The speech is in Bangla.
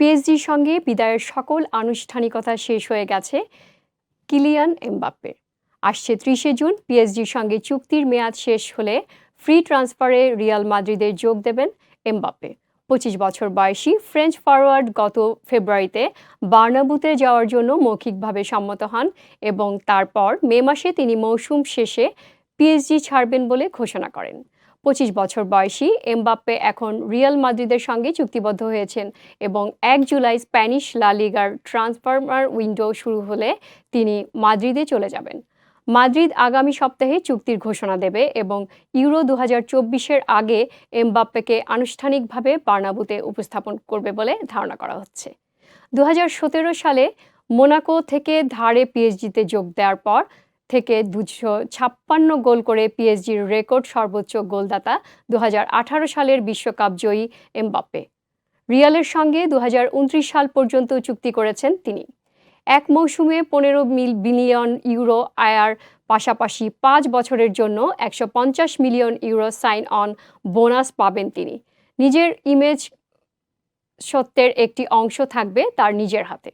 পিএসজির সঙ্গে বিদায়ের সকল আনুষ্ঠানিকতা শেষ হয়ে গেছে কিলিয়ান এমবাপ্পের। আসছে ত্রিশে জুন, পিএসজির সঙ্গে চুক্তির মেয়াদ শেষ হলে ফ্রি ট্রান্সফারে রিয়াল মাদ্রিদে যোগ দেবেন এমবাপ্পে। পঁচিশ বছর বয়সী ফ্রেঞ্চ ফরওয়ার্ড গত ফেব্রুয়ারিতে বার্নাবুতে যাওয়ার জন্য মৌখিকভাবে সম্মত হন এবং তারপর মে মাসে তিনি মৌসুম শেষে পিএসজি ছাড়বেন বলে ঘোষণা করেন। পঁচিশ বছর বয়সী এমবাপ্পে এখন রিয়াল মাদ্রিদের সঙ্গে চুক্তিবদ্ধ হয়েছেন এবং এক জুলাই স্প্যানিশ লা লিগার ট্রান্সফার্মার উইন্ডো শুরু হলে তিনি মাদ্রিদে চলে যাবেন। মাদ্রিদ আগামী সপ্তাহে চুক্তির ঘোষণা দেবে এবং ইউরো দু হাজার আগে এমবাপ্পেকে আনুষ্ঠানিকভাবে বার্নাবুতে উপস্থাপন করবে বলে ধারণা করা হচ্ছে। দু হাজার সতেরো সালে মোনাকো থেকে ধারে পিএসজিতে যোগ দেওয়ার পর থেকে দুশো ছাপ্পান্ন গোল করে পিএসজির রেকর্ড সর্বোচ্চ গোলদাতা দু হাজার আঠারো সালের বিশ্বকাপ জয়ী এমবাপ্পে। রিয়ালের সঙ্গে দু হাজার উনত্রিশ সাল পর্যন্ত চুক্তি করেছেন তিনি। এক মৌসুমে পনেরো মিল বিলিয়ন ইউরো আয়ার পাশাপাশি পাঁচ বছরের জন্য একশো পঞ্চাশ million euro sign on bonus পাবেন তিনি। নিজের ইমেজ সত্যের একটি অংশ থাকবে তার নিজের হাতে।